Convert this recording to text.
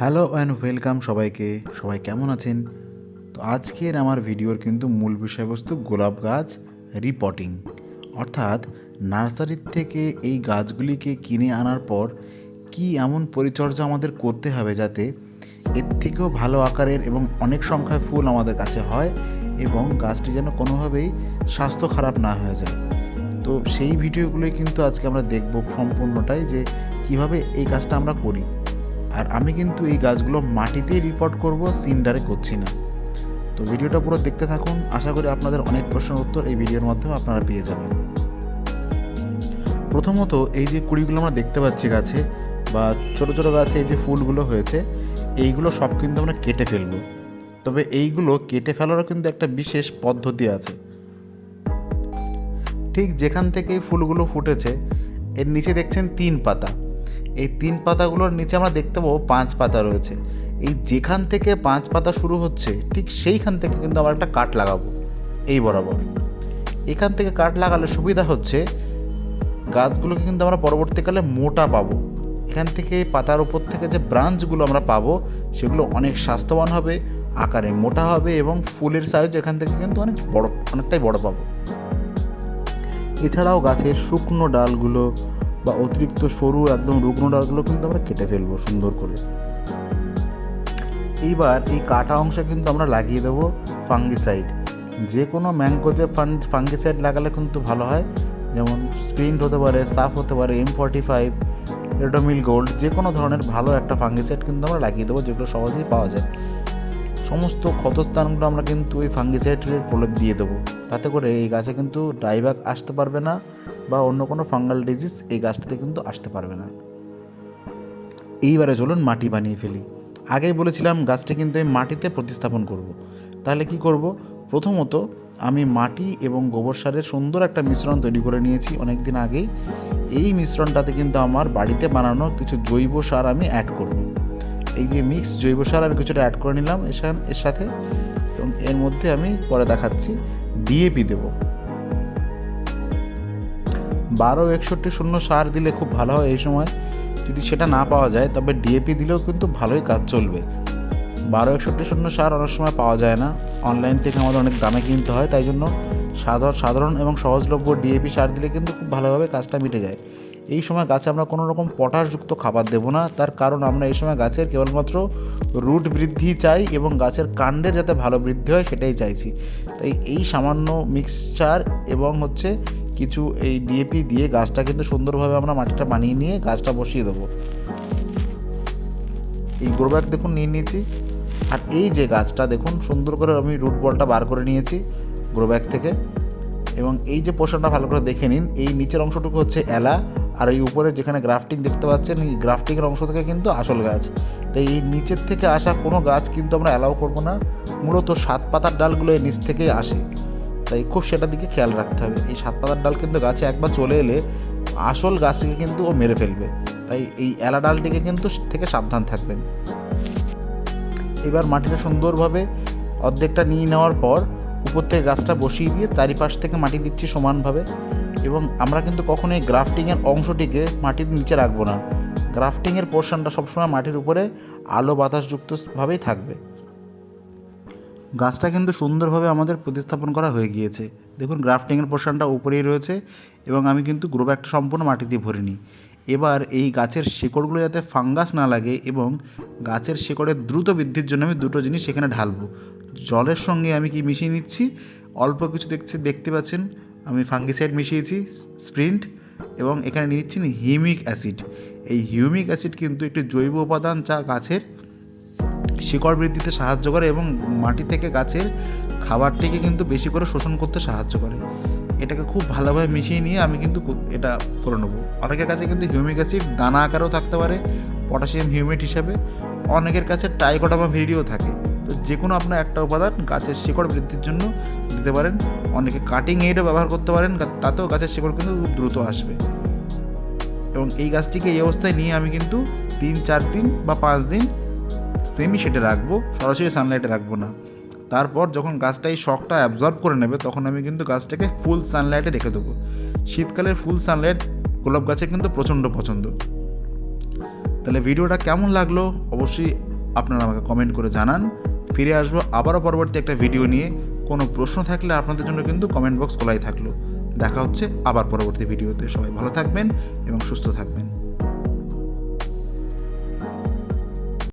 Hello and welcome সবাইকে। সবাই কেমন আছেন? তো আজকের আমার ভিডিওর কিন্তু মূল বিষয়বস্তু গোলাপ গাছ রিপটিং অর্থাৎ নার্সারির থেকে এই গাছগুলিকে কিনে আনার পর কি এমন পরিচর্যা আমাদের করতে হবে যাতে এর থেকেও ভালো আকারের এবং অনেক সংখ্যায় ফুল আমাদের কাছে হয় এবং গাছটি যেন কোনোভাবেই স্বাস্থ্য খারাপ না হয়ে যায়। তো সেই ভিডিওগুলোই কিন্তু আজকে আমরা দেখব সম্পূর্ণটাই যে কীভাবে এই কাজটা আমরা করি। আর আমি কিন্তু এই গাছগুলো মাটিতেই রিপোর্ট করব সিন্ডারে করছি না। তো ভিডিওটা পুরো দেখতে থাকুন, আশা করি আপনাদের অনেক প্রশ্নের উত্তর এই ভিডিওর মাধ্যমে আপনারা পেয়ে যাবেন। প্রথমত এই যে কুড়িগুলো আমরা দেখতে পাচ্ছি গাছে, বা ছোট ছোট গাছে এই যে ফুলগুলো হয়েছে, এইগুলো সব কিন্তু আমরা কেটে ফেলব। তবে এইগুলো কেটে ফেলারও কিন্তু একটা বিশেষ পদ্ধতি আছে। ঠিক যেখান থেকে ফুলগুলো ফুটেছে, এর নিচে দেখছেন তিন পাতা। এই তিন পাতাগুলোর নিচে আমরা দেখতে পাবো পাঁচ পাতা রয়েছে। এই যেখান থেকে পাঁচ পাতা শুরু হচ্ছে, ঠিক সেইখান থেকে কিন্তু আমরা একটা কাঠ লাগাবো। এই বরাবর। এখান থেকে কাঠ লাগালে সুবিধা হচ্ছে, গাছগুলোকে কিন্তু আমরা পরবর্তীকালে মোটা পাবো। এখান থেকে পাতার উপর থেকে যে ব্রাঞ্চগুলো আমরা পাবো, সেগুলো অনেক স্বাস্থ্যবান হবে, আকারে মোটা হবে এবং ফুলের সাইজ এখান থেকে কিন্তু অনেক বড়, অনেকটাই বড় পাবো। এছাড়াও গাছের শুকনো ডালগুলো বা অতিরিক্ত সরু একদম রুগ্ন ডালগুলো কিন্তু আমরা কেটে ফেলব সুন্দর করে। এইবার এই কাটা অংশে কিন্তু আমরা লাগিয়ে দেবো ফাঙ্গিসাইড যে কোনো ম্যাঙ্গোতে ফাঙ্গিসাইড লাগালে কিন্তু ভালো হয়। যেমন স্প্রিন্ট হতে পারে সাফ হতে পারে M forty five Ridomil gold যে কোনো ধরনের ভালো একটা ফাঙ্গিসাইড কিন্তু আমরা লাগিয়ে দেবো, যেগুলো সহজেই পাওয়া যায়। সমস্ত ক্ষতস্থানগুলো আমরা কিন্তু ওই ফাঙ্গিসাইডের প্রলেপ দিয়ে দেবো। তাতে করে এই গাছে কিন্তু ডাইব্যাক আসতে পারবে না। বা অন্য কোনো ফাঙ্গাল ডিজিজ এই গাছটাতে কিন্তু আসতে পারবে না। এইবারে চলুন মাটি বানিয়ে ফেলি। আগেই বলেছিলাম গাছটা কিন্তু আমি মাটিতে প্রতিস্থাপন করব। তাহলে কি করব? প্রথমত আমি মাটি এবং গোবর সারের সুন্দর একটা মিশ্রণ তৈরি করে নিয়েছি অনেক দিন আগেই। এই মিশ্রণটাতে কিন্তু আমার বাড়িতে বানানো কিছু জৈব সার আমি অ্যাড করব। এই যে মিক্স জৈব সার আমি কিছুটা অ্যাড করে নিলাম এর সাথে এবং এর মধ্যে আমি পরে দেখাচ্ছি ডিএপি দেবো। বারো একষট্টি শূন্য সার দিলে খুব ভালো হয় এই সময়। যদি সেটা না পাওয়া যায়, তবে ডিএপি দিলেও কিন্তু ভালোই কাজ চলবে। বারো একষট্টি শূন্য সার অনেক সময় পাওয়া যায় না। অনলাইন থেকে আমাদের অনেক দামে কিনতে হয়, তাই জন্য সাধারণ সাধারণ এবং সহজলভ্য ডিএপি সার দিলে কিন্তু খুব ভালোভাবে কাজটা মিটে যায়। এই সময় গাছে আমরা কোনো রকম পটাশযুক্ত খাবার দেবো না। তার কারণ আমরা এই সময় গাছের কেবলমাত্র রুট বৃদ্ধি চাই এবং গাছের কাণ্ডের যাতে ভালো বৃদ্ধি হয় সেটাই চাইছি। তাই এই সামান্য মিক্সচার এবং হচ্ছে কিছু এই ডিএপি দিয়ে গাছটা কিন্তু সুন্দরভাবে আমরা মাটিটা বানিয়ে নিয়ে গাছটা বসিয়ে দেবো। এই গ্রো ব্যাগ দেখুন নিয়ে নিয়েছি। আর এই যে গাছটা দেখুন, সুন্দর করে আমি রুট বলটা বার করে নিয়েছি গ্রো ব্যাগ থেকে। এবং এই যে পোর্শনটা ভালো করে দেখে নিন, এই নিচের অংশটুকু হচ্ছে এলা, আর এই উপরে যেখানে গ্রাফটিং দেখতে পাচ্ছেন, এই গ্রাফটিংয়ের অংশ থেকে কিন্তু আসল গাছ। তাই এই নিচের থেকে আসা কোনো গাছ কিন্তু আমরা অ্যালাউ করব না। মূলত সাত পাতার ডালগুলো এই নিচ থেকেই আসে। তাই খুব সেটার দিকে খেয়াল রাখতে হবে। এই সাত পাতার ডাল কিন্তু গাছে একবার চলে এলে আসল গাছটিকে কিন্তু ও মেরে ফেলবে। তাই এই এলা ডালটিকে কিন্তু থেকে সাবধান থাকবেন। এবার মাটিটা সুন্দরভাবে অর্ধেকটা নিয়ে নেওয়ার পর উপর থেকে গাছটা বসিয়ে দিয়ে চারিপাশ থেকে মাটি দিচ্ছি সমানভাবে এবং আমরা কিন্তু কখনোই গ্রাফটিংয়ের অংশটিকে মাটির নিচে রাখব না। গ্রাফটিংয়ের পোর্শনটা সবসময় মাটির উপরে আলো বাতাসযুক্তভাবেই থাকবে। গাছটা কিন্তু সুন্দরভাবে আমাদের প্রতিস্থাপন করা হয়ে গিয়েছে। দেখুন, গ্রাফটিংয়ের পোর্শনটা উপরেই রয়েছে এবং আমি কিন্তু গ্রো ব্যাগটা সম্পূর্ণ মাটি দিয়ে ভরিনি। এবার এই গাছের শিকড়গুলো যাতে ফাঙ্গাস না লাগে এবং গাছের শিকড়ের দ্রুত বৃদ্ধির জন্য আমি দুটো জিনিস সেখানে ঢালবো। জলের সঙ্গে আমি কি মিশিয়ে নিচ্ছি? অল্প কিছু দেখছি, দেখতে পাচ্ছেন, আমি ফাঙ্গিসাইড মিশিয়েছি, স্প্রিন্ট, এবং এখানে নিচ্ছি হিউমিক অ্যাসিড। এই হিউমিক অ্যাসিড কিন্তু একটি জৈব উপাদান যা গাছের শিকড় বৃদ্ধিতে সাহায্য করে এবং মাটি থেকে গাছের খাবারটিকে কিন্তু বেশি করে শোষণ করতে সাহায্য করে। এটাকে খুব ভালোভাবে মিশিয়ে নিয়ে আমি কিন্তু এটা করে নেব। অনেকের কাছে কিন্তু হিউমিক অ্যাসিড দানা আকারেও থাকতে পারে পটাশিয়াম হিউমেট হিসাবে। অনেকের কাছে টাইকোটামা ভিডিও থাকে। তো যে কোনো আপনার একটা উপাদান গাছের শিকড় বৃদ্ধির জন্য দিতে পারেন। অনেকে কাটিং এইডও ব্যবহার করতে পারেন তাতেও গাছের শিকড় কিন্তু খুব দ্রুত আসবে। এবং এই গাছটিকে এই অবস্থায় নিয়ে আমি কিন্তু তিন, চার দিন বা পাঁচ দিন সেমি শেডে রাখব, সরাসরি সানলাইটে রাখব না। তারপর যখন গাছটা এই শকটা অ্যাবজর্ব করে নেবে, তখন আমি কিন্তু গাছটাকে ফুল সানলাইটে রেখে দেবো। শীতকালের ফুল সানলাইট গোলাপ গাছের কিন্তু প্রচণ্ড পছন্দ। তাহলে ভিডিওটা কেমন লাগল? অবশ্যই আপনারা আমাকে কমেন্ট করে জানান। ফিরে আসব আবারও পরবর্তী একটা ভিডিও নিয়ে। কোনো প্রশ্ন থাকলে আপনাদের জন্য কিন্তু কমেন্ট বক্স খোলাই থাকল। দেখা হচ্ছে আবার পরবর্তী ভিডিওতে সবাই ভালো থাকবেন এবং সুস্থ থাকবেন।